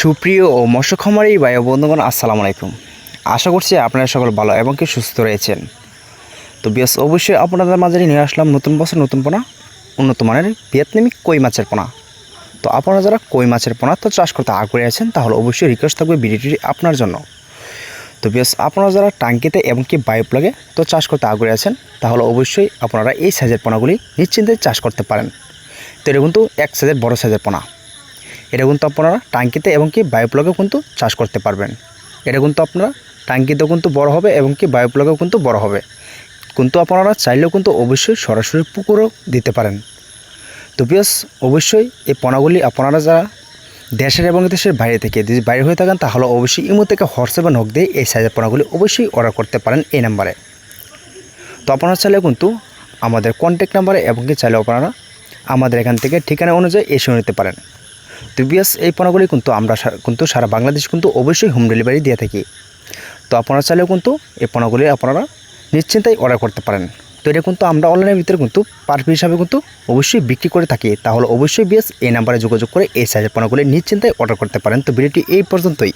সুপ্রিয় ও মৎস্য খামারি ভাই বন্ধুগণ, আসসালামু আলাইকুম। আশা করছি আপনারা সকল ভালো এবং কি সুস্থ রয়েছেন। তো বেশ অবশ্যই আপনাদের মাঝে নিয়ে আসলাম নতুন বছর, নতুন পোনা, উন্নত মানের ভিয়েতনামি কই মাছের পোনা। তো আপনারা যারা কই মাছের পোনা তো চাষ করতে আগ্রহী আছেন, তাহলে অবশ্যই রিকোয়েস্ট থাকবে ভিডিওটি আপনার জন্য। তো বেশ আপনারা যারা টাঙ্কিতে এবং কি বায়োপ্লাগে তো চাষ করতে আগ্রহী আছেন, তাহলে অবশ্যই আপনারা এই সাইজের পোনাগুলি নিশ্চিন্তে চাষ করতে পারেন। তো এটা কিন্তু এক সাইজের বড় সাইজের পোনা। এটা কিন্তু আপনারা টাঙ্কিতে এবং কি বায়োপ্লগেও কিন্তু চাষ করতে পারবেন। এটা কিন্তু আপনারা টাঙ্কিতেও কিন্তু বড় হবে এবং কি বায়োপ্লগেও কিন্তু বড় হবে। কিন্তু আপনারা চাইলেও কিন্তু অবশ্যই সরাসরি পুকুরও দিতে পারেন। তো বিয়াস, অবশ্যই এই পোনাগুলি আপনারা যারা দেশের এবং দেশের বাইরে থেকে যদি বাইরে হয়ে থাকেন, তাহলে অবশ্যই ইমো থেকে হোয়াটসঅ্যাপে নক দিয়ে এই সাইজের পোনাগুলি অবশ্যই অর্ডার করতে পারেন এই নাম্বারে তো আপনারা চাইলে কিন্তু আমাদের কন্ট্যাক্ট নাম্বারে এবং কি চাইলে আপনারা আমাদের এখান থেকে ঠিকানা অনুযায়ী এসে নিতে পারেন। তো এই পণ্যগুলি কিন্তু আমরা কিন্তু সারা বাংলাদেশ কিন্তু অবশ্যই হোম ডেলিভারি দিয়ে থাকি। তো আপনারা চাইলেও কিন্তু এই পণ্যগুলি আপনারা নিশ্চিন্তাই অর্ডার করতে পারেন। তো এটা কিন্তু আমরা অনলাইনের ভিতরে কিন্তু পার হিসাবে কিন্তু অবশ্যই বিক্রি করে থাকি। তাহলে অবশ্যই বিএস এই নাম্বারে যোগাযোগ করে এই সাইজের পণ্যগুলি নিশ্চিন্তায় অর্ডার করতে পারেন। তো ভিডিওটি এই পর্যন্তই।